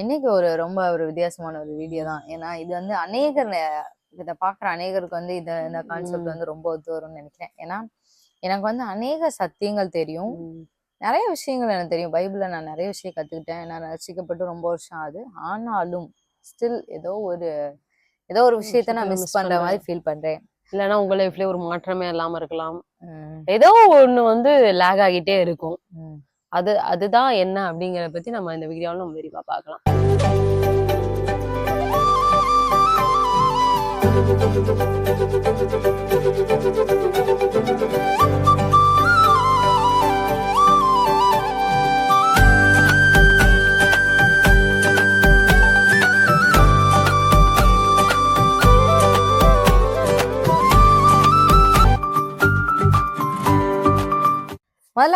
இன்னைக்கு ஒரு ரொம்ப ஒரு வித்தியாசமான ஒரு வீடியோ தான். ஏன்னா இது வந்து அநேகர் இதை பாக்குற அநேகருக்கு வந்து இந்த இந்த கான்செப்ட். வந்து ரொம்ப ஒத்து வரும்னு நினைக்கிறேன். ஏன்னா எனக்கு வந்து அநேக சத்தியங்கள் தெரியும். நிறைய விஷயங்கள் எனக்கு தெரியும். பைபிள்ல நான் நிறைய விஷயம் கத்துக்கிட்டேன். நான் ரசிக்கப்பட்டு ரொம்ப வருஷம் ஆகுது. ஆனாலும் ஸ்டில் ஏதோ ஒரு ஏதோ ஒரு விஷயத்த நான் மிஸ் பண்ற மாதிரி. ஃபீல் பண்றேன். இல்லைன்னா உங்க லைஃப்லயே ஒரு மாற்றமே இல்லாம இருக்கலாம். ஏதோ ஒண்ணு வந்து லேக் ஆகிட்டே இருக்கும். அது அதுதான் என்ன அப்படிங்கிறத பத்தி நம்ம இந்த வீடியோவில் நம்ம விரிவா பார்க்கலாம்.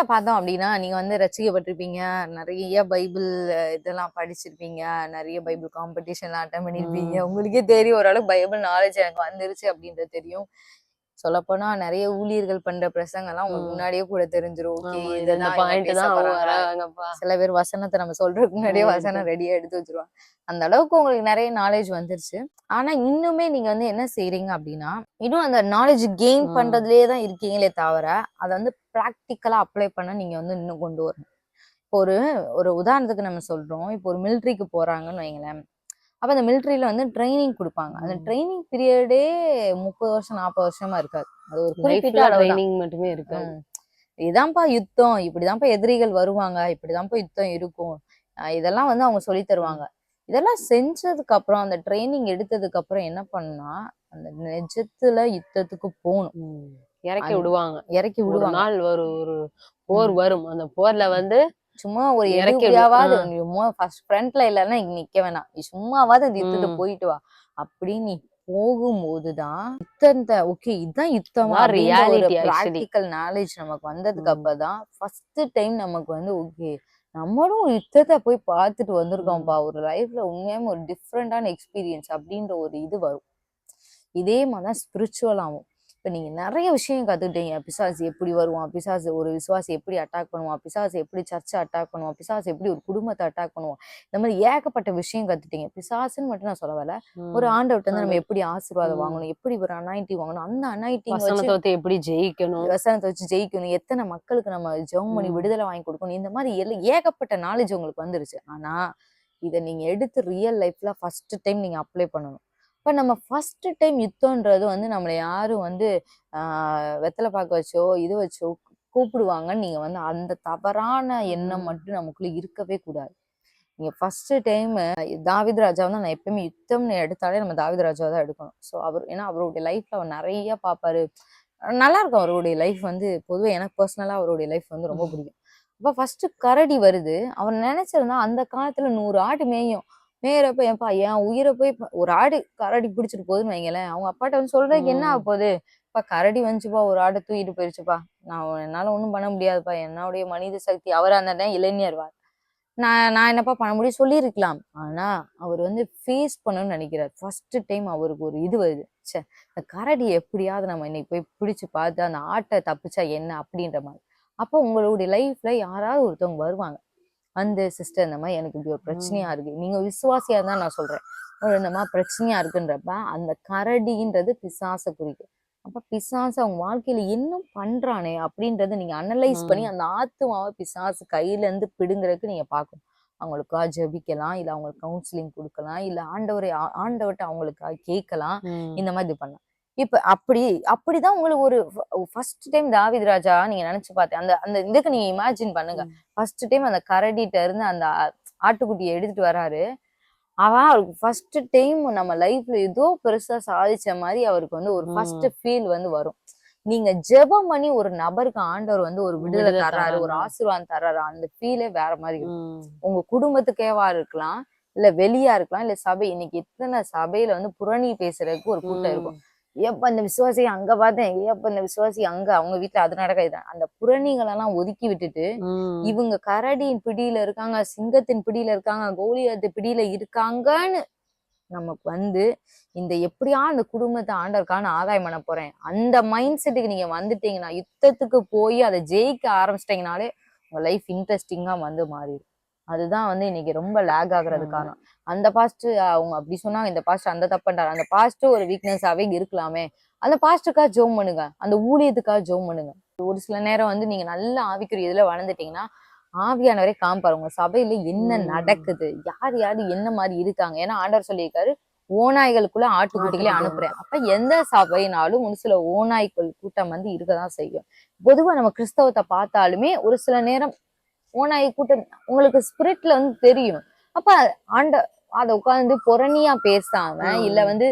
பார்த்தோம் அப்படின்னா நீங்க வந்து ரசிக்கப்பட்டிருப்பீங்க. நிறைய பைபிள் இதெல்லாம் படிச்சிருப்பீங்க. நிறைய பைபிள் காம்படிஷன்லாம் அட்டன் பண்ணிருப்பீங்க. உங்களுக்கே தெரியும் ஓரளவுக்கு பைபிள் நாலேஜ் எனக்கு வந்துருச்சு அப்படின்றது தெரியும். சொல்லப்போனா நிறைய ஊழியர்கள் பண்ற பிரசங்கெல்லாம் உங்களுக்கு. முன்னாடியே கூட தெரிஞ்சிரும். ஓகே ஆமா, இது இந்த இதுதான் பாயிண்ட் தான் அவங்க வராங்கப்பா. சில பேர் வசனத்தை நம்ம சொல்றதுக்கு முன்னாடியே வசனம் ரெடியா எடுத்து வச்சிருவாங்க. அந்த அளவுக்கு உங்களுக்கு நிறைய நாலேஜ் வந்துருச்சு. ஆனா இன்னுமே நீங்க வந்து என்ன செய்றீங்க அப்படின்னா இன்னும் அந்த நாலேஜ் கெயின். பண்றதுலயே தான் இருக்கீங்களே தவிர அதை வந்து ப்ராக்டிக்கலா அப்ளை பண்ண நீங்க வந்து இன்னும் கொண்டு வரணும். இப்போ ஒரு ஒரு உதாரணத்துக்கு நம்ம சொல்றோம். இப்போ ஒரு மிலிட்ரிக்கு போறாங்கன்னு வைங்களேன். அப்ப அந்த மிலிட்ரியில வந்து ட்ரைனிங் கொடுப்பாங்க. அந்த. ட்ரைனிங் பீரியடே முப்பது வருஷம் நாற்பது வருஷமா இருக்காது. அது ஒரு குறிப்பிட்ட. ட்ரைனிங் மட்டுமே இருக்கு ம். இதான்ப்பா யுத்தம். இப்படிதான்ப்பா எதிரிகள் வருவாங்க. இப்படிதான்ப்பா யுத்தம் இருக்கும். இதெல்லாம் வந்து அவங்க சொல்லி தருவாங்க. இதெல்லாம் செஞ்சதுக்கு அப்புறம் அந்த ட்ரைனிங் எடுத்ததுக்கு அப்புறம் என்ன பண்ணா அந்த நிஜத்துல யுத்தத்துக்கு போகணும். இறக்கி விடுவாங்க. இறக்கி விடுவாங்க. நாள் ஒரு ஒரு போர் வரும். அந்த போர்ல வந்து சும்மா ஒரு இறக்கி விடு- எதுவுடையாவது ஆ. நீ ஃபர்ஸ்ட் ஃப்ரண்ட்ல இல்லைன்னா இங்க நிக்க வேணாம் நீ சும்மாவாவது அந்த யுத்தத்தை. போயிட்டு வா அப்படின்னு நீ போகும்போதுதான் யுத்தத்தை ஓகே இதுதான் யுத்தமா. ப்ராக்டிக்கல் நாலேஜ் நமக்கு வந்ததுக்கு ம். அப்பதான் ஃபர்ஸ்ட் டைம் நமக்கு வந்து ஓகே நம்மளும் யுத்தத்தை போய் பார்த்துட்டு வந்திருக்கோம்ப்பா ஒரு லைஃப்ல உண்மையாம ஒரு டிஃப்ரெண்டான எக்ஸ்பீரியன்ஸ் அப்படின்ற ஒரு இது வரும் இதே மாதிரிதான் ஸ்பிரிச்சுவல் ஆகும் இப்ப நீங்க நிறைய விஷயம் கத்துக்கிட்டீங்க. பிசாசு எப்படி வருவான்? பிசாசு ஒரு விசுவாசி எப்படி அட்டாக் பண்ணுவான்? பிசாசு எப்படி சர்ச்சை அட்டாக் பண்ணுவான்? பிசாசு எப்படி ஒரு குடும்பத்தை அட்டாக் பண்ணுவான்? இந்த மாதிரி ஏகப்பட்ட விஷயம் கத்துட்டீங்க பிசாசுன்னு மட்டும் நான் சொல்ல வரல. ஒரு ஆண்டவர்ட்ட வந்து நம்ம. எப்படி ஆசீர்வாதம். வாங்கணும்? எப்படி ஒரு அனாயிட்டி வாங்கணும்? அந்த வந்து எப்படி ஜெயிக்கணும்? வசனத்தை வச்சு ஜெயிக்கணும். எத்தனை மக்களுக்கு நம்ம ஜெபம் பண்ணி. விடுதலை வாங்கி கொடுக்கணும்? இந்த மாதிரி எல்லாம் ஏகப்பட்ட நாலேஜ் உங்களுக்கு வந்துருச்சு. ஆனா இதை நீங்க எடுத்து ரியல் லைஃப்ல ஃபர்ஸ்ட் டைம் நீங்க அப்ளை பண்ணணும். இப்ப நம்ம ஃபர்ஸ்ட் டைம் யுத்தம்ன்றது வந்து நம்மளை யாரும் வந்து வெத்தலை பாக்க வச்சோ இது வச்சோ கூப்பிடுவாங்கன்னு நீங்க வந்து அந்த தவறான எண்ணம். மட்டும் நமக்குள்ள இருக்கவே கூடாது. நீங்க ஃபர்ஸ்ட் டைம் தாவித் ராஜா வந்து நான் எப்பயுமே யுத்தம்னு எடுத்தாலே நம்ம தாவித் ராஜா தான் எடுக்கணும். ஸோ அவர் ஏன்னா அவருடைய லைஃப்ல அவர் நிறைய பார்ப்பாரு நல்லா இருக்கும் அவருடைய லைஃப் வந்து. பொதுவாக எனக்கு பர்சனலாக அவருடைய லைஃப் வந்து ரொம்ப. பிடிக்கும். அப்போ ஃபர்ஸ்ட் கரடி வருது. அவர் நினைச்சிருந்தா அந்த காலத்துல நூறு ஆடு மேயும். மேயறப்ப ஏன்பா என் உயிரை போய் ஒரு ஆடு கரடி பிடிச்சிட்டு போகுதுன்னு வைங்களேன். அவங்க அப்பாட்ட வந்து சொல்றதுக்கு என்ன ஆக. போகுது இப்ப கரடி வந்துச்சுப்பா ஒரு ஆடை தூக்கிட்டு போயிருச்சுப்பா. நான் என்னால ஒண்ணும் பண்ண முடியாதுப்பா. என்னுடைய மனித சக்தி அவர் அந்த டைம் இளைஞர் வா நான் நான் என்னப்பா பண்ண முடியும்? சொல்லியிருக்கலாம். ஆனா அவர் வந்து ஃபேஸ் பண்ணணும்னு நினைக்கிறார். ஃபர்ஸ்ட் டைம் அவருக்கு ஒரு இது வருது. ச்சே இந்த கரடி எப்படியாவது நம்ம இன்னைக்கு போய் பிடிச்சு பார்த்து அந்த ஆட்டை தப்பிச்சா என்ன? அப்படின்ற மாதிரி. அப்போ உங்களுடைய லைஃப்ல யாராவது ஒருத்தவங்க வருவாங்க. அந்த சிஸ்டர் இந்த மாதிரி எனக்கு இப்படி ஒரு பிரச்சனையா இருக்கு. நீங்க விசுவாசியா தான் நான் சொல்றேன். ஒரு இந்த மாதிரி பிரச்சனையா இருக்குன்றப்ப அந்த கரடின்றது பிசாசை குறிக்கும். அப்ப பிசாசு அவங்க வாழ்க்கையில என்ன பண்றானே அப்படின்றத நீங்க அனலைஸ் பண்ணி. அந்த ஆத்துமாவை பிசாசு கையில இருந்து பிடுங்குறதுக்கு நீங்க பார்க்கணும். அவங்களுக்கா ஜெபிக்கலாம் இல்ல அவங்களுக்கு கவுன்சிலிங் கொடுக்கலாம் இல்ல ஆண்டவரை ஆ- ஆண்டவர்ட்ட அவங்களுக்கா கேட்கலாம். இந்த மாதிரி இது பண்ணலாம். இப்ப அப்படி அப்படிதான் உங்களுக்கு ஒரு ஃபர்ஸ்ட் டைம் தாவித் ராஜா நீங்க நினைச்சு பார்த்தேன் அந்த அந்த இதுக்கு நீங்க இமேஜின் பண்ணுங்க. ஃபர்ஸ்ட் டைம் அந்த கரடிட்ட இருந்து அந்த ஆட்டுக்குட்டியை எடுத்துட்டு வராரு அவன் அவருக்கு ஃபர்ஸ்ட் டைம் நம்ம லைஃப்ல ஏதோ பெருசா சாதிச்ச மாதிரி அவருக்கு வந்து ஒரு ஃபர்ஸ்ட். ஃபீல் வந்து வரும் நீங்க ஜெபம் பண்ணி ஒரு நபருக்கு ஆண்டவர் வந்து ஒரு விடுதலை தர்றாரு ஒரு. ஆசீர்வாதம் தர்றாரு அந்த ஃபீலே வேற மாதிரி இருக்கும். உங்க குடும்பத்துக்கேவா இருக்கலாம் இல்ல வெளியா இருக்கலாம் இல்ல சபை இன்னைக்கு எத்தனை சபையில வந்து புரணி பேசுறதுக்கு ஒரு கூட்டம் இருக்கும் ஏப்ப இந்த விசுவாசி அங்க பார்த்தேன் ஏப்ப இந்த விசுவாசி அங்க? அவங்க வீட்டுல அது நடக்க இது அந்த புறணிகள் எல்லாம் ஒதுக்கி விட்டுட்டு. இவங்க கரடியின் பிடியில இருக்காங்க சிங்கத்தின் பிடியில இருக்காங்க கோலியாத்து பிடியில இருக்காங்கன்னு நமக்கு வந்து இந்த எப்படியா அந்த குடும்பத்தை ஆண்டவருக்கான ஆதாயம் பண்ண போறேன். அந்த மைண்ட் செட்டுக்கு நீங்க வந்துட்டீங்கன்னா யுத்தத்துக்கு போய் அதை ஜெயிக்க ஆரம்பிச்சிட்டீங்கனாலே உங்க லைஃப் இன்ட்ரெஸ்டிங்கா வந்து மாறிடும். அதுதான் வந்து இன்னைக்கு ரொம்ப லேக் ஆகுறது. காரணம் அந்த பாஸ்ட் அவங்க அப்படி சொன்னாங்க இந்த பாஸ்ட் அந்த தப்புன்றாரு அந்த பாஸ்ட் ஒரு வீக்னஸாவே இருக்கலாமே. அந்த பாஸ்டுக்காக ஜோம் பண்ணுங்க. அந்த ஊழியத்துக்காக ஜோம் பண்ணுங்க. ஒரு சில நேரம் வந்து நீங்க நல்ல ஆவிக்குரிய இதுல வளர்ந்துட்டீங்கன்னா ஆவியானவரே காமிப்பாரு உங்க சபையில என்ன. நடக்குது? யார் யாரு என்ன மாதிரி இருக்காங்க? ஏன்னா ஆண்டவர் சொல்லியிருக்காரு ஓநாய்களுக்குள்ள ஆட்டுக்குட்டிகளே ஆட்டுக்குட்டி. அனுப்புறேன். அப்ப எந்த சபைனாலும் ஒரு சில ஓநாய்கள் கூட்டம் வந்து இருக்கதான் செய்யும். பொதுவா நம்ம கிறிஸ்தவத்தை பார்த்தாலுமே ஒரு சில நேரம் ஓநாய் கூட்டம் உங்களுக்கு ஸ்பிரிட்ல வந்து தெரியும். அப்ப ஆண்ட அத உட்கார்ந்து புறணியா பேசாம. இல்ல வந்து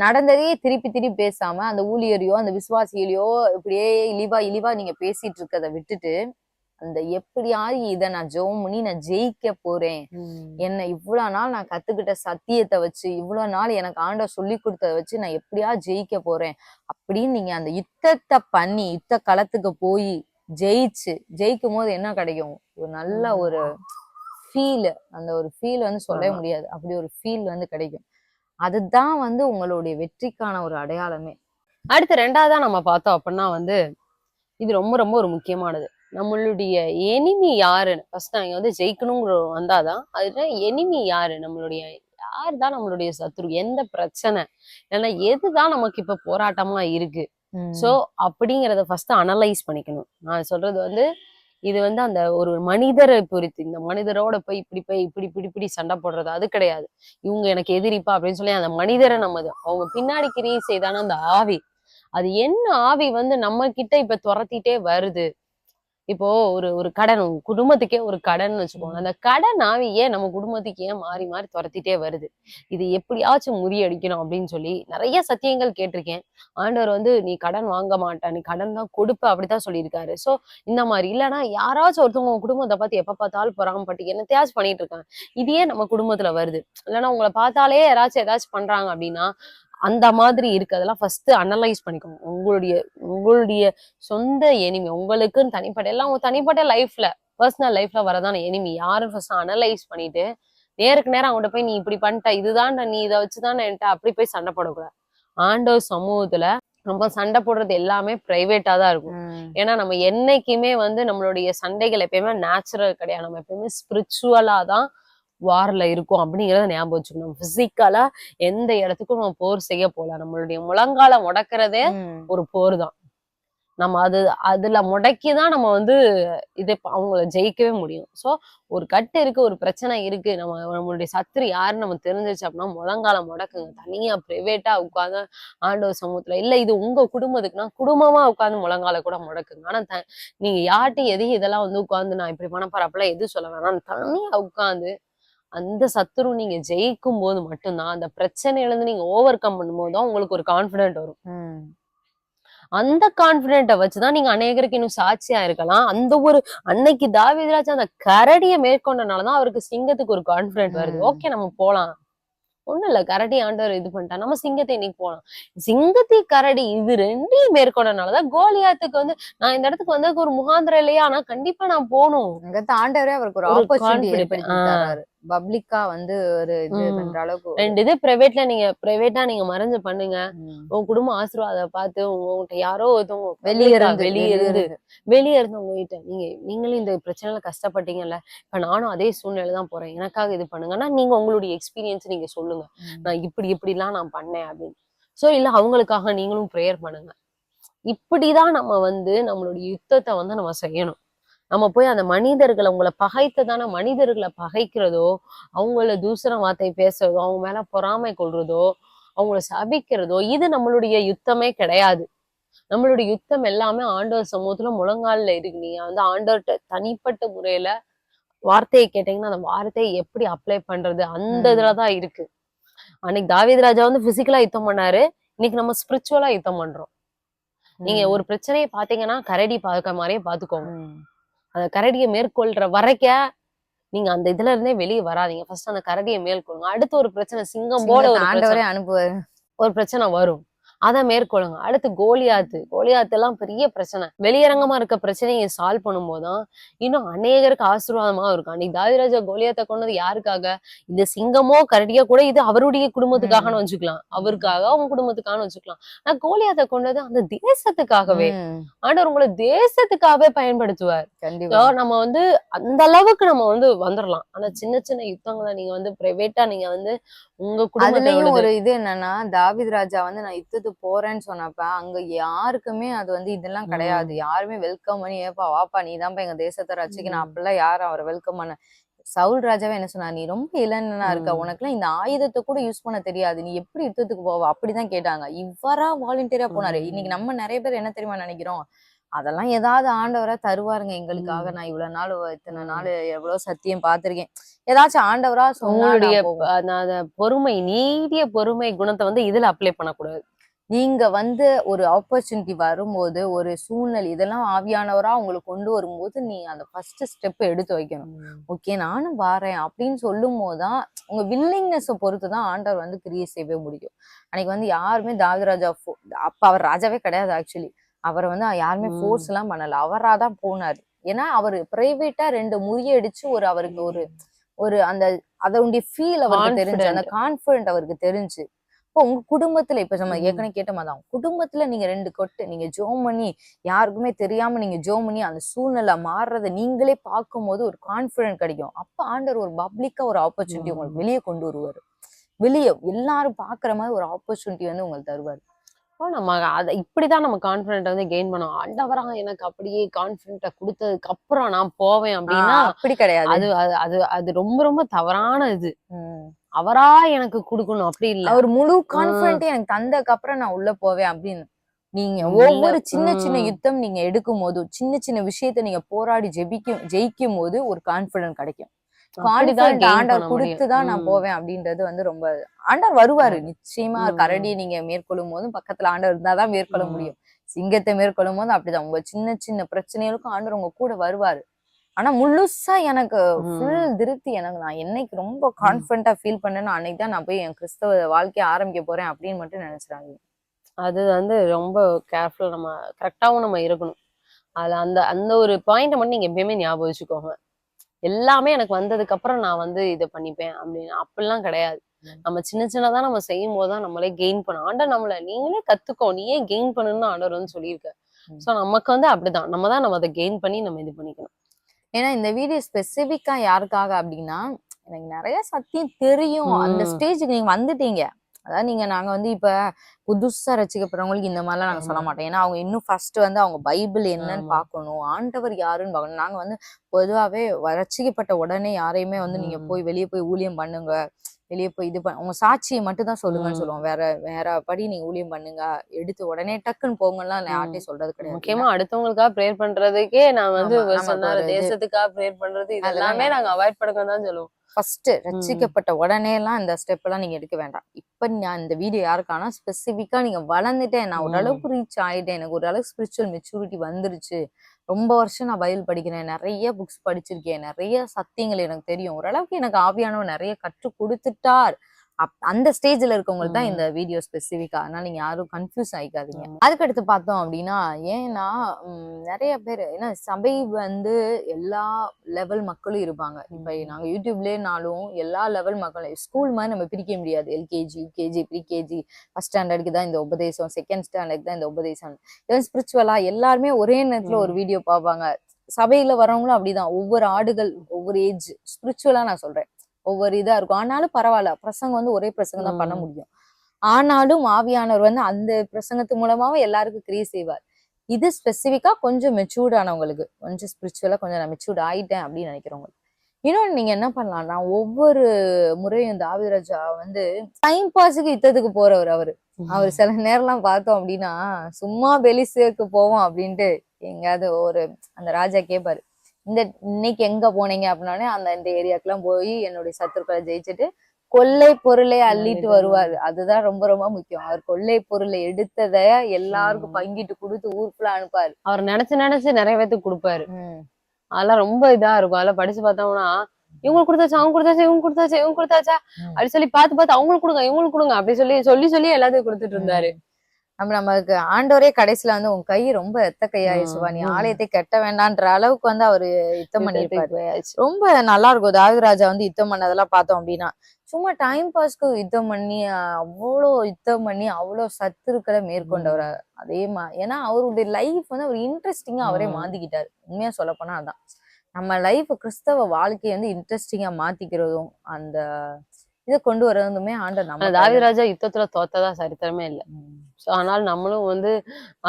நடந்ததையே திருப்பி திருப்பி பேசாம அந்த ஊழியரையோ அந்த விசுவாசிகளையோ இப்படியே இழிவா இழிவா நீங்க பேசிட்டு இருக்கதை விட்டுட்டு அந்த எப்படியாவது இதை நான் ஜெபம் பண்ணி நான் ஜெயிக்க போறேன் என்ன இவ்வளவு நாள் நான் கத்துக்கிட்ட சத்தியத்தை வச்சு இவ்வளவு நாள் எனக்கு ஆண்டவர் சொல்லி கொடுத்ததை வச்சு நான் எப்படியா ஜெயிக்க போறேன் அப்படின்னு நீங்க அந்த யுத்தத்தை பண்ணி யுத்த களத்துக்கு போய் ஜெயிச்சு ஜெயிக்கும் போது என்ன கிடைக்கும் ஒரு நல்ல. ஒரு ஃபீல் அந்த ஒரு ஃபீல் வந்து சொல்லவே ஆமா. முடியாது. அப்படி ஒரு ஃபீல் வந்து கிடைக்கும். அதுதான் வந்து உங்களுடைய வெற்றிக்கான ஒரு அடையாளமே. அடுத்து ரெண்டாவதா நம்ம பார்த்தோம் அப்படின்னா வந்து இது ரொம்ப ரொம்ப ஒரு முக்கியமானது. நம்மளுடைய எனிமி யாருன்னு ஃபர்ஸ்ட் நாங்க வந்து ஜெயிக்கணுங்கிற வந்தாதான் அதுல எனிமி யாரு? நம்மளுடைய யார் தான் நம்மளுடைய சத்ரு? எந்த பிரச்சனை? ஏன்னா எதுதான் நமக்கு இப்ப போராட்டமா இருக்கு? சோ அப்படிங்கறத ஃபர்ஸ்ட் அனலைஸ் பண்ணிக்கணும். நான் சொல்றது வந்து இது வந்து அந்த ஒரு மனிதரை பொறுத்து இந்த மனிதரோட போய் இப்படி போய் இப்படி இப்படி இப்படி சண்டை போடுறது அது கிடையாது. இவங்க எனக்கு எதிரிப்பா அப்படின்னு சொல்லி அந்த மனிதரை நம்ம அவங்க பின்னாடி கிரியை செய்தான அந்த ஆவி. அது என்ன ஆவி வந்து நம்ம கிட்ட இப்ப துரத்திட்டே வருது? இப்போ ஒரு ஒரு கடன் குடும்பத்துக்கே ஒரு கடன் வச்சுக்கோங்க. அந்த கடன் ஆவி ஏன் நம்ம குடும்பத்துக்கு ஏன் மாறி மாறி துரத்திட்டே வருது? இது எப்படியாச்சும் முறியடிக்கணும் அப்படின்னு சொல்லி நிறைய சத்தியங்கள் கேட்டிருக்கேன். ஆண்டவர் வந்து நீ கடன் வாங்க மாட்ட நீ கடன் தான் கொடுப்ப அப்படித்தான் சொல்லியிருக்காரு. சோ இந்த மாதிரி இல்லைன்னா யாராச்சும் ஒருத்தவங்க உங்க குடும்பத்தை பார்த்து எப்ப பார்த்தாலும் பொறாமப்பட்டு என்னத்தையாச்சும் பண்ணிட்டு இருக்காங்க. இது ஏன் நம்ம குடும்பத்துல வருது. இல்லைன்னா உங்களை பார்த்தாலே யாராச்சும் ஏதாச்சும் பண்றாங்க அப்படின்னா அந்த மாதிரி இருக்கு அதெல்லாம் ஃபர்ஸ்ட் அனலைஸ் பண்ணிக்கோங்க உங்களுடைய உங்களுடைய சொந்த எனிமி உங்களுக்குன்னு தனிப்பட்ட எல்லாம் உங்க தனிப்பட்ட லைஃப்ல பர்சனல் லைஃப்ல வரதான எனிமி யாரும் ஃபர்ஸ்ட் அனலைஸ் பண்ணிட்டு நேருக்கு நேரம் அவங்கள்ட்ட போய் நீ இப்படி பண்ணிட்ட இதுதான்டா நீ இதை வச்சுதான் என்கிட்ட அப்படி போய் சண்டை போடக்கூடாது. ஆண்டவர் சமூகத்துல நம்ம சண்டை போடுறது எல்லாமே பிரைவேட்டா தான் இருக்கும். ஏன்னா நம்ம என்னைக்குமே வந்து நம்மளுடைய சண்டைகள் எப்பயுமே நேச்சுரல் கிடையாது. நம்ம எப்பயுமே ஸ்பிரிச்சுவலா தான் வார்ல இருக்கும் அப்படிங்கறத ஞாபகம் வச்சுக்கணும். பிசிக்கலா எந்த இடத்துக்கும் நம்ம போர் செய்ய போல நம்மளுடைய முழங்கால முடக்கிறதே ஒரு போர் தான் நம்ம அது அதுல முடக்கிதான் நம்ம வந்து இதை அவங்கள ஜெயிக்கவே முடியும். சோ ஒரு கட்டு இருக்கு ஒரு பிரச்சனை இருக்கு. நம்ம நம்மளுடைய சத்துரு யாருன்னு நம்ம தெரிஞ்சிருச்சு அப்படின்னா முழங்கால முடக்குங்க. தனியா பிரைவேட்டா உட்காந்து ஆண்டவர் சமூகத்துல இல்ல இது உங்க குடும்பத்துக்குன்னா குடும்பமா உட்காந்து முழங்கால கூட முடக்குங்க. ஆனா த- நீங்க யார்கிட்ட எதையும் இதெல்லாம் வந்து உட்காந்து நான் இப்படி பண்ண போறேன் அப்பெல்லாம் எதுவும் சொல்ல வேணாம். தனியா உட்காந்து அந்த சத்துரு நீங்க ஜெயிக்கும் போது மட்டும்தான் அந்த பிரச்சனையில இருந்து நீங்க ஓவர் கம் பண்ணும்போது தான் உங்களுக்கு ஒரு கான்பிடென்ட் வரும். அந்த கான்பிடென்ட்டை வச்சுதான் நீங்க அநேகருக்கு இன்னும் சாட்சியா இருக்கலாம். அந்த ஒரு அன்னைக்கு தாவீதுராஜா அந்த கரடியை மேற்கொண்டனாலதான் அவருக்கு சிங்கத்துக்கு ஒரு கான்பிடென்ட் வருது. ஓகே நம்ம போலாம். ஒண்ணும் இல்ல கரடி ஆண்டவர் இது பண்ணிட்டா நம்ம சிங்கத்தை இன்னைக்கு போலாம். சிங்கத்தை கரடி இது ரெண்டையும் மேற்கொண்டனாலதான் கோலியாத்துக்கு வந்து நான் இந்த இடத்துக்கு வந்ததுக்கு ஒரு முகாந்திரம் இல்லையா? ஆனா கண்டிப்பா நான் போகணும். ஆண்டவரே அவருக்கு ஒரு பப்ளிக்கா வந்து ஒரு இது. பண்ற அளவுக்கு ரெண்டு இது பிரைவேட்ல நீங்க பிரைவேட்டா நீங்க மறைஞ்சு பண்ணுங்க. உங்க குடும்ப ஆசீர்வாதம் பார்த்து உங்க- உங்ககிட்ட யாரோ ஒருத்தவங்க வெளிய இருந்து வெளிய இருந்து. வெளியே இருந்து உங்ககிட்ட. நீங்க நீங்களும் இந்த பிரச்சனையில கஷ்டப்பட்டீங்கல்ல. இப்ப நானும் அதே சூழ்நிலை தான் போறேன். எனக்காக இது பண்ணுங்கன்னா நீங்க உங்களுடைய எக்ஸ்பீரியன்ஸ் நீங்க சொல்லுங்க. நான் இப்படி இப்படிலாம் நான் பண்ணேன் அப்படின்னு. சோ இல்ல அவங்களுக்காக நீங்களும் ப்ரேயர் பண்ணுங்க. இப்படிதான் நம்ம வந்து நம்மளுடைய யுத்தத்தை வந்து நம்ம செய்யணும். நம்ம போய் அந்த மனிதர்களை உங்களை பகைத்ததான மனிதர்களை பகைக்கிறதோ அவங்கள தூசர வார்த்தை பேசுறதோ அவங்க மேல பொறாமை கொள்றதோ அவங்கள சபிக்கிறதோ இது நம்மளுடைய யுத்தமே கிடையாது. நம்மளுடைய யுத்தம் எல்லாமே ஆண்டவர் சமூகத்துல முழங்கால்ல இருக்கு. நீங்க வந்து ஆண்டவர்கிட்ட தனிப்பட்ட முறையில வார்த்தையை கேட்டீங்கன்னா அந்த வார்த்தையை எப்படி அப்ளை பண்றது? அந்த. இதுலதான் இருக்கு. அன்னைக்கு தாவீது ராஜா வந்து பிசிக்கலா யுத்தம் பண்ணாரு. இன்னைக்கு நம்ம ஸ்பிரிச்சுவலா யுத்தம் பண்றோம். நீங்க. ஒரு பிரச்சனையை பாத்தீங்கன்னா கரடி பார்க்க மாதிரியே பாத்துக்கோங்க. அந்த கரடியை மேற்கொள்ற வரைக்க நீங்க அந்த இதுல இருந்தே வெளியே வராதீங்க. ஃபர்ஸ்ட் அந்த கரடியை மேற்கொள்ளுங்க. அடுத்து ஒரு பிரச்சனை சிங்கம் போல ஒரு ஆண்டவரே அனுப்புவாரு. ஒரு பிரச்சனை வரும். அதை மேற்கொள்ளுங்க. அடுத்து கோலியாத்து. கோலியாத்து எல்லாம் பெரிய பிரச்சனை. வெளியரங்கமா இருக்க பிரச்சனையை சால்வ் பண்ணும்போதுதான் இன்னும் அநேகருக்கு ஆசீர்வாதமா இருக்கும். அன்னைக்கு தாவிராஜா கோலியாத்தை கொண்டது யாருக்காக? இந்த சிங்கமோ கரடியோ கூட இது அவருடைய குடும்பத்துக்காகன்னு வச்சுக்கலாம். அவருக்காக அவங்க குடும்பத்துக்காக வச்சுக்கலாம். ஆனா கோலியாத்தை கொண்டது அந்த தேசத்துக்காகவே. ஆண்டவர் உங்களை தேசத்துக்காகவே பயன்படுத்துவார். நம்ம வந்து அந்த அளவுக்கு நம்ம வந்து வந்துடலாம் ஆனா சின்ன சின்ன யுத்தங்களை நீங்க வந்து பிரைவேட்டா நீங்க வந்து உங்க குடும்பத்தோட ஒரு இது என்னன்னா தாவித் ராஜா வந்து நான் யுத்தத்துக்கு போறேன்னு சொன்னப்ப அங்க யாருக்குமே அது வந்து இதெல்லாம் கிடையாது. யாருமே வெல்கம் பண்ணி ஏப்பா வாப்பா நீ தான்ப்பா எங்க தேசத்தை ரசிக்கணும். அப்படிலாம் யாரும் அவரை வெல்கம் பண்ண? சவுல் ராஜாவே என்ன சொன்னா நீ ரொம்ப இளைஞனா இருக்க. உனக்குலாம் இந்த ஆயுதத்தை கூட யூஸ் பண்ண தெரியாது. நீ எப்படி யுத்தத்துக்கு போவ? அப்படிதான் கேட்டாங்க. இவரா வாலண்டியரா போனாரு. இன்னைக்கு நம்ம நிறைய பேர் என்ன தெரியுமா நினைக்கிறோம்? அதெல்லாம் ஏதாவது ஆண்டவரா தருவாருங்க எங்களுக்காக. நான் இவ்வளவு நாள் இத்தனை. நாள் எவ்வளவு சத்தியம் பார்த்திருக்கேன். ஏதாச்சும் ஆண்டவரா உங்களுடைய பொறுமை நீடிய பொறுமை குணத்தை வந்து இதுல அப்ளை பண்ணக்கூடாது. நீங்க வந்து ஒரு ஆப்பர்ச்சுனிட்டி வரும்போது ஒரு சூழ்நிலை இதெல்லாம் ஆவியானவரா உங்களுக்கு கொண்டு வரும்போது நீ அந்த ஃபர்ஸ்ட் ஸ்டெப் எடுத்து வைக்கணும். ஓகே நானும் வாரேன் அப்படின்னு சொல்லும் போதுதான் உங்க வில்லிங்னஸை பொறுத்து தான் ஆண்டவர் வந்து கிரியை செய்யவே முடியும். அன்னைக்கு வந்து யாருமே தாவிராஜா அப்ப அவர் ராஜாவே கிடையாது ஆக்சுவலி அவரை வந்து யாருமே. ஃபோர்ஸ் எல்லாம் பண்ணல. அவரா தான் போனாரு. ஏன்னா அவர் பிரைவேட்டா ரெண்டு முறியடிச்சு ஒரு அவருக்கு ஒரு ஒரு அந்த அதனுடைய ஃபீல் அவருக்கு தெரிஞ்சு அந்த கான்பிடன்ட் அவருக்கு தெரிஞ்சு இப்போ உங்க குடும்பத்துல இப்ப நம்ம. ஏற்கனவே கேட்ட மாதிரி தான் குடும்பத்துல நீங்க ரெண்டு கொட்டு நீங்க ஜோம் பண்ணி யாருக்குமே தெரியாம நீங்க ஜோம் பண்ணி அந்த சூழ்நிலை மாறுறத நீங்களே பார்க்கும்போது ஒரு கான்பிடன்ட் கிடைக்கும். அப்ப ஆண்டவர் ஒரு பப்ளிக்கா ஒரு ஆப்பர்ச்சுனிட்டி. உங்களுக்கு வெளியே கொண்டு வருவாரு. வெளியே எல்லாரும் பாக்குற மாதிரி ஒரு ஆப்பர்ச்சுனிட்டி வந்து உங்களுக்கு தருவாரு. அப்போ நம்ம அதை இப்படிதான் நம்ம கான்பிடென்ட் வந்து கெயின் பண்ணோம். ஆண்டவரா எனக்கு அப்படியே கான்பிடென்ட்டை கொடுத்ததுக்கு அப்புறம் நான் போவேன் அப்படின்னா அப்படி கிடையாது. அது அது அது ரொம்ப ரொம்ப தவறான இது. அவரா எனக்கு கொடுக்கணும் அப்படி இல்ல அவர் முழு கான்பிடன்ட் எனக்கு தந்ததுக்கு அப்புறம் நான் உள்ள போவேன் அப்படின்னு நீங்க ஒவ்வொரு சின்ன சின்ன. யுத்தம் நீங்க எடுக்கும் போது சின்ன சின்ன விஷயத்த நீங்க போராடி ஜெபிக்கும் ஜெயிக்கும் போது ஒரு கான்பிடன்ட் கிடைக்கும் கான்பிடன்ட் ஆண்டவர் பண்ண கொடுத்து தான் நான். போவேன் அப்படின்றது வந்து ரொம்ப ஆண்டவர் வருவாரு. நிச்சயமா. கரடியை நீங்க மேற்கொள்ளும் போதும் பக்கத்துல ஆண்டவர் இருந்தாதான் மேற்கொள்ள. முடியும் சிங்கத்தை மேற்கொள்ளும் போது அப்படிதான் உங்க சின்ன சின்ன பிரச்சனைகளுக்கும் ஆண்டவர் உங்க கூட வருவாரு ஆனா முழுசா எனக்கு. ஃபுல் திருப்தி எனக்கு. நான் என்னைக்கு ரொம்ப கான்பிடண்டா ஃபீல் பண்ணேனோ அன்னைக்கு தான் நான் போய் என் கிறிஸ்தவ வாழ்க்கைய ஆரம்பிக்க போறேன் அப்படின்னு மட்டும் நினைச்சிடாங்க அது வந்து ரொம்ப கேர்ஃபுல்லா நம்ம கரெக்டாவும் நம்ம இருக்கணும். அதுல அந்த அந்த ஒரு பாயிண்ட மட்டும் நீங்க எப்பயுமே ஞாபகம் வச்சுக்கோங்க. எல்லாமே எனக்கு வந்ததுக்கு அப்புறம் நான் வந்து இதை பண்ணிப்பேன் அப்படின்னு. அப்படிலாம் கிடையாது. நம்ம சின்ன சின்னதா நம்ம செய்யும் போதுதான் நம்மளே கெயின் பண்ண. ஆண்டர் நம்மள நீங்களே கத்துக்கோ. நீயே கெயின் பண்ணுன்னு ஆண்டவர் வந்து சொல்லியிருக்க. சோ நமக்கு வந்து அப்படிதான். நம்ம தான் நம்ம அதை கெயின் பண்ணி நம்ம இது பண்ணிக்கணும். ஏன்னா இந்த வீடியோ ஸ்பெசிபிக்கா யாருக்காக அப்படின்னா எனக்கு நிறைய சத்தியம் தெரியும் அந்த. ஸ்டேஜுக்கு நீங்க வந்துட்டீங்க அதாவது நீங்க நாங்க வந்து இப்ப புதுசா ரசிக்கப்படுறவங்களுக்கு இந்த மாதிரிலாம் நாங்க சொல்ல. மாட்டோம் ஏன்னா அவங்க இன்னும் ஃபர்ஸ்ட் வந்து அவங்க பைபிள் என்னன்னு ஆமா. பார்க்கணும் ஆண்டவர் யாருன்னு பார்க்கணும் நாங்க வந்து பொதுவாவே ரட்சிக்கப்பட்ட உடனே யாரையுமே வந்து நீங்க. போய் வெளியே போய் ஊழியம் பண்ணுங்க வெளியே போய் இது பண்ண உங்க சாட்சியை மட்டும் தான் சொல்லுங்கன்னு. சொல்லுவோம். வேற வேற படி நீங்க ஊழியம் பண்ணுங்க. எடுத்து உடனே டக்குன்னு போங்கலாம் யார்ட்டையும் சொல்றது கிடையாது முக்கியமா அடுத்தவங்களுக்காக ப்ரேயர் பண்றதுக்கே நான் வந்து சொன்னாரு தேசத்துக்காக ப்ரேயர் பண்றது இது எல்லாமே நாங்க அவாய்ட் பண்ணுங்க தான் சொல்லுவோம். ஃபர்ஸ்ட் ரட்சிக்கப்பட்ட உடனே எல்லாம் இந்த ஸ்டெப் எல்லாம் நீங்க எடுக்க வேண்டாம். இப்ப நான் இந்த வீடியோ யாருக்கானா ஸ்பெசிபிக்கா நீங்க வளர்ந்துட்டேன் நான். ஓரளவுக்கு ரீச் ஆயிட்டேன் எனக்கு ஓரளவுக்கு ஸ்பிரிச்சுவல் மெச்சூரிட்டி வந்துருச்சு ரொம்ப வருஷம் நான் பைபிள் படிக்கிறேன் நிறைய புக்ஸ் படிச்சிருக்கேன் நிறைய சத்தியங்கள் எனக்கு தெரியும் ஓரளவுக்கு எனக்கு ஆவியானவர் நிறைய கற்றுக் கொடுத்துட்டார். அப் அந்த ஸ்டேஜ்ல இருக்கவங்களுக்கு தான். இந்த வீடியோ ஸ்பெசிஃபிக்கா அதனால நீங்க யாரும் கன்ஃபியூஸ் ஆயிக்காதீங்க ஆமா. அதுக்கடுத்து பார்த்தோம் அப்படின்னா ஏன்னா நிறைய பேர் ஏன்னா சபை வந்து எல்லா லெவல் மக்களும் இருப்பாங்க இப்ப. நாங்க யூடியூப்லனாலும் எல்லா லெவல் மக்களும் ஸ்கூல் மாதிரி நம்ம பிரிக்க முடியாது LKG UKG pre KG first ஸ்டாண்டர்டுக்கு தான் இந்த உபதேசம் செகண்ட் ஸ்டாண்டர்டுக்கு தான் இந்த உபதேசம் இதன் ஸ்பிரிச்சுவலா எல்லாருமே ஒரே நேரத்துல ஒரு. வீடியோ பார்ப்பாங்க சபையில வரவங்களும் அப்படிதான் ஒவ்வொரு ஆடுகள் ஒவ்வொரு ஏஜ் ஸ்பிரிச்சுவலா நான் சொல்றேன் ஒவ்வொரு இதா இருக்கும். ஆனாலும் பரவாயில்ல. பிரசங்கம் வந்து ஒரே பிரசங்கம் தான் பண்ண. முடியும். ஆனாலும் ஆவியானவர் வந்து அந்த பிரசங்கத்து மூலமாவும் எல்லாருக்கும் கிரியை செய்வார். இது ஸ்பெசிஃபிக்கா கொஞ்சம் மெச்சூர்ட் ஆனவங்களுக்கு கொஞ்சம் ஸ்பிரிச்சுவலா கொஞ்சம் நான் மெச்சூர்ட் ஆயிட்டேன் அப்படின்னு நினைக்கிறவங்களுக்கு. இன்னொன்னு நீங்க என்ன பண்ணலாம்னா ஒவ்வொரு முறையும் தாவிதராஜா வந்து டைம் பாஸுக்கு யுத்தத்துக்கு போறவர் அவரு. அவர் சில நேரம்லாம் பார்த்தோம் அப்படின்னா சும்மா பெலிசுக்கு போவோம் அப்படின்ட்டு எங்கேயாவது ஒரு அந்த ராஜா கேட்பாரு இந்த இன்னைக்கு எங்க போனீங்க அப்படின்னே அந்த இந்த ஏரியாக்கெல்லாம் போய் என்னுடைய சத்துருக்களை ஜெயிச்சுட்டு கொள்ளை பொருளை அள்ளிட்டு. வருவாரு. அதுதான் ரொம்ப ரொம்ப முக்கியம். அவர் கொள்ளை பொருளை எடுத்தத எல்லாருக்கும். பங்கிட்டு கொடுத்து ஊருக்குள்ள அனுப்பாரு அவர் நினைச்சு நினைச்சு நிறைய பேத்துக்கு கொடுப்பாரு. அதெல்லாம் ரொம்ப இதா இருக்கும். அதெல்லாம் படிச்சு பார்த்தோம்னா இவங்களுக்கு கொடுத்தாச்சா? அவங்க கொடுத்தாச்சா? இவங்க கொடுத்தாச்சா? இவங்க கொடுத்தாச்சா. அப்படி சொல்லி பார்த்து பார்த்து அவங்களுக்கு கொடுங்க இவங்களுக்கு கொடுங்க அப்படி சொல்லி சொல்லி சொல்லி எல்லாத்தையும் கொடுத்துட்டு இருந்தாரு. நம்ம நமக்கு ஆண்டவரே கடைசியில வந்து உன் கை ரொம்ப எத்த கையா ம், இயேசுவா நீ. ஆலயத்தை கெட்ட வேண்டான்ற அளவுக்கு வந்து அவரு யுத்தம் பண்ணிருப்பாரு. ரொம்ப நல்லா இருக்கும். தாவிராஜா வந்து யுத்தம் பண்ணதெல்லாம் பார்த்தோம் அப்படின்னா. சும்மா டைம் பாஸ்க்கு யுத்தம் பண்ணி அவ்வளோ யுத்தம் பண்ணி அவ்வளோ சத்துருக்களை மேற்கொண்டவர் அதே மா ஏன்னா அவருடைய லைஃப் வந்து அவர் இன்ட்ரெஸ்டிங்கா அவரே. மாத்திக்கிட்டாரு. உண்மையா சொல்ல போனா அதான். நம்ம லைஃப் கிறிஸ்தவ வாழ்க்கையை வந்து இன்ட்ரெஸ்டிங்கா மாத்திக்கிறதும் அந்த இதை கொண்டு வரதுமே ஆண்டர் நம்ம தாவீது யுத்தத்துல தோத்ததா சரித்திரமே இல்ல. சோ ஆனால் நம்மளும் வந்து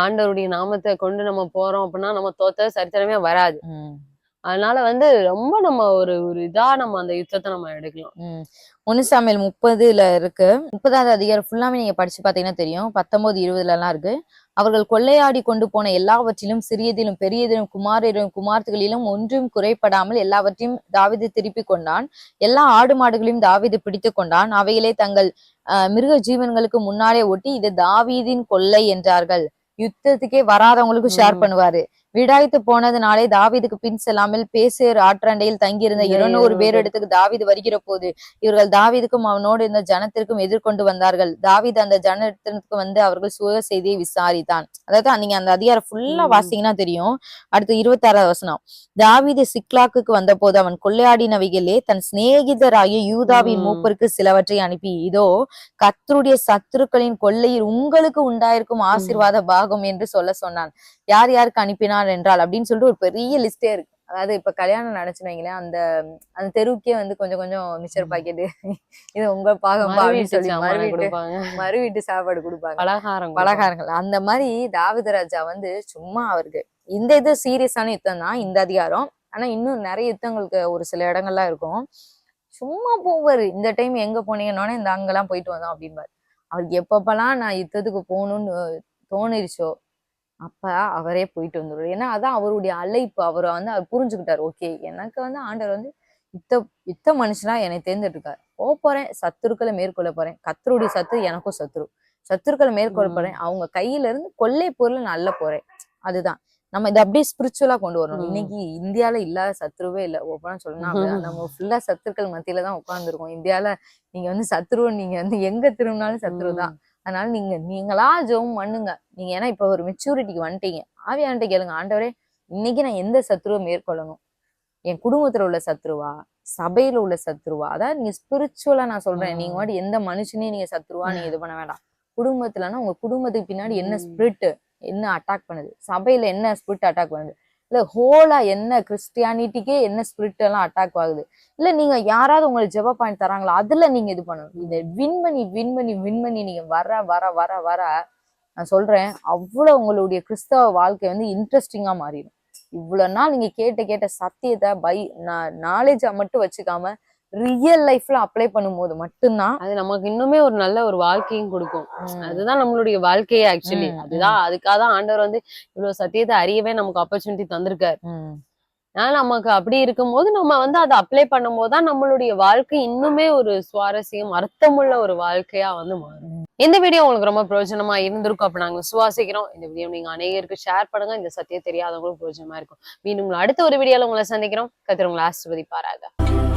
ஆண்டவருடைய நாமத்தை கொண்டு நம்ம போறோம் அப்படின்னா நம்ம தோத்த சரித்திரமே வராது. அதனால வந்து ரொம்ப நம்ம ஒரு ஒரு இதா நம்ம அந்த யுத்தத்தை நம்ம எடுக்கலாம். ஒன்னு சாமியல் முப்பதுல இருக்கு. முப்பதாவது அதிகாரம் ஃபுல்லாமே நீங்க படிச்சு பாத்தீங்கன்னா தெரியும். பத்தொன்பது இருபதுல எல்லாம் இருக்கு. அவர்கள் கொள்ளையாடி கொண்டு போன எல்லாவற்றிலும் சிறியதிலும் பெரியதிலும் குமாரரிலும் குமார்த்திகளிலும் ஒன்றும் குறைபடாமல் எல்லாவற்றையும் தாவீது திருப்பி கொண்டான். எல்லா ஆடு மாடுகளையும் தாவீது பிடித்து கொண்டான். அவைகளே தங்கள் மிருக ஜீவன்களுக்கு முன்னாலே ஒட்டி இது தாவீதின் கொள்ளை என்றார்கள். யுத்தத்துக்கே வராதவங்களுக்கு ஷேர். பண்ணுவாரு. விடாய்த்து போனதுனாலே தாவீதுக்கு பின் செல்லாமல் பேசேர் ஆற்றண்டையில் தங்கியிருந்த இருநூறு பேர் இடத்துக்கு தாவீது வருகிற போது இவர்கள் தாவீதுக்கும் அவனோடு இருந்த ஜனத்திற்கும் எதிர்கொண்டு வந்தார்கள். தாவீது அந்த ஜனத்திற்கு வந்து அவர்கள் சுக செய்தியை விசாரித்தான். அதாவது நீங்க அந்த அதிகாரம் ஃபுல்லா ம். வாசிங்கன்னா தெரியும். அடுத்து இருபத்தி ஆறாவது வசனம். தாவீது சிக்லாக்குக்கு வந்தபோது அவன் கொள்ளையாடினவைகளே தன் சிநேகிதராகிய யூதாவின் ம். மூப்பருக்கு சிலவற்றை அனுப்பி இதோ கர்த்தருடைய சத்துருக்களின் கொள்ளையில் உங்களுக்கு உண்டாயிருக்கும் ஆசீர்வாத பாகம் என்று சொல்ல சொன்னான். யார் யாருக்கு அனுப்பினார் என்றால் அப்படின்னு சொல்லிட்டு ஒரு பெரிய லிஸ்டே இருக்கு. அதாவது இப்ப கல்யாணம் நினைச்சுன்னு வைங்களேன் அந்த அந்த தெருவுக்கே வந்து கொஞ்சம் கொஞ்சம் மிச்சர். பாக்கெட் இது உங்க பாகம்பா மறு அப்படின்னு சொல்லி சாமானை மறு வீட்டு கொடுப்பாங்க. மறு வீட்டு சாப்பாடு கொடுப்பாங்க. பலகாரம். பலகாரங்கள். அந்த மாதிரி தாவீது ராஜா வந்து சும்மா அவருக்கு இந்த இது சீரியஸான யுத்தம் தான் இந்த அதிகாரம். ஆனா இன்னும் நிறைய யுத்தங்களுக்கு ஒரு சில இடங்கள்லாம் இருக்கும். சும்மா போவாரு. இந்த டைம் எங்க போனீங்கன்னோடனே இந்த அங்கெல்லாம் போயிட்டு வந்தோம் அப்படின்பாரு அவருக்கு எப்பப்பெல்லாம் நான் யுத்தத்துக்கு போகணும்னு தோணிருச்சோ அப்ப அவரே போயிட்டு வந்துருவாரு. ஏன்னா அதான் அவருடைய அழைப்பு. அவரை வந்து அவர் புரிஞ்சுக்கிட்டாரு. ஓகே எனக்கு வந்து ஆண்டவர் வந்து யுத்த யுத்த மனுஷனா என்னை தேர்ந்தெடுக்காரு போக போறேன் சத்துருக்களை மேற்கொள்ள போறேன். கத்தருடைய சத்து எனக்கும் சத்துரு. சத்துருக்களை மேற்கொள்ள. போறேன். அவங்க கையில இருந்து கொள்ளை பொருள் நல்ல போறேன். அதுதான். நம்ம இதை அப்படியே ஸ்பிரிச்சுவலா கொண்டு வரணும். இன்னைக்கு இந்தியால இல்லாத சத்ருவே இல்ல. ஓப்பனா சொல்லணும் நம்ம ஃபுல்லா சத்துருக்கள் மத்தியில தான் உட்கார்ந்துருக்கோம். இந்தியால நீங்க வந்து சத்ருவ நீங்க வந்து எங்க திரும்பினாலும் சத்ரு தான். அதனால நீங்க நீங்களா ஜெபம் பண்ணுங்க. நீங்க ஏன்னா இப்ப ஒரு மெச்சூரிட்டிக்கு வந்துட்டீங்க. ஆவியான்ட்ட கேளுங்க. ஆண்டவரே இன்னைக்கு நான் எந்த சத்ருவை மேற்கொள்ளணும்? என் குடும்பத்துல உள்ள சத்ருவா? சபையில உள்ள சத்ருவா? அதாவது நீங்க ஸ்பிரிச்சுவலா நான் சொல்றேன். நீங்க. வாட்டி எந்த மனுஷனையும் நீங்க சத்ருவா நீங்க இது பண்ண வேண்டாம் குடும்பத்துலன்னா உங்க குடும்பத்துக்கு பின்னாடி என்ன. ஸ்பிரிட் என்ன அட்டாக் பண்ணுது? சபையில என்ன ஸ்பிரிட் அட்டாக் பண்ணுது? இல்ல ஹோலா என்ன கிறிஸ்டியானிட்டிக்கே என்ன ஸ்பிரிட் எல்லாம் அட்டாக் ஆகுது? இல்ல நீங்க யாராவது உங்களுக்கு ஜெப பாயிண்ட் தராங்களா? அதுல நீங்க இது பண்ணணும். இதை வின் பண்ணி வின் பண்ணி வின் பண்ணி நீங்க வர வர வர வர நான் சொல்றேன் அவ்வளவு உங்களுடைய கிறிஸ்தவ வாழ்க்கை வந்து இன்ட்ரெஸ்டிங்கா மாறிடும். இவ்வளவு நாள் நீங்க கேட்ட கேட்ட சத்தியத்தை பை நாலேஜா மட்டும் வச்சுக்காம ரியல் லைஃப்ல அப்ளை பண்ணும்போது மட்டும்தான் அது நமக்கு இன்னுமே ஒரு நல்ல ஒரு வாழ்க்கையும் கொடுக்கும். அதுதான் நம்மளுடைய வாழ்க்கையே ஆக்சுவலி அதுதான் அதுக்காக தான் ஆண்டவர் வந்து இவ்வளவு சத்தியத்தை அறியவே நமக்கு ஆப்பர்ச்சுனிட்டி தந்திருக்காரு. ஆனா நமக்கு அப்படி இருக்கும்போது நம்ம வந்து அதை அப்ளை பண்ணும்போது தான் நம்மளுடைய வாழ்க்கை இன்னுமே ஒரு சுவாரஸ்யம் அர்த்தமுள்ள ஒரு வாழ்க்கையா வந்து மாறும். இந்த வீடியோ உங்களுக்கு ரொம்ப பிரயோஜனமா இருந்திருக்கும். அப்ப நாங்க சுவாசிக்கிறோம். இந்த வீடியோ நீங்க அநேகருக்கு ஷேர் பண்ணுங்க. இந்த சத்தியம் தெரியாதவங்களுக்கும் பிரயோஜனமா இருக்கும். மீண்டும் உங்களை அடுத்த ஒரு வீடியோல உங்களை சந்திக்கிறோம். கத்திர உங்களை ஆசிர்வதிப்பாராக.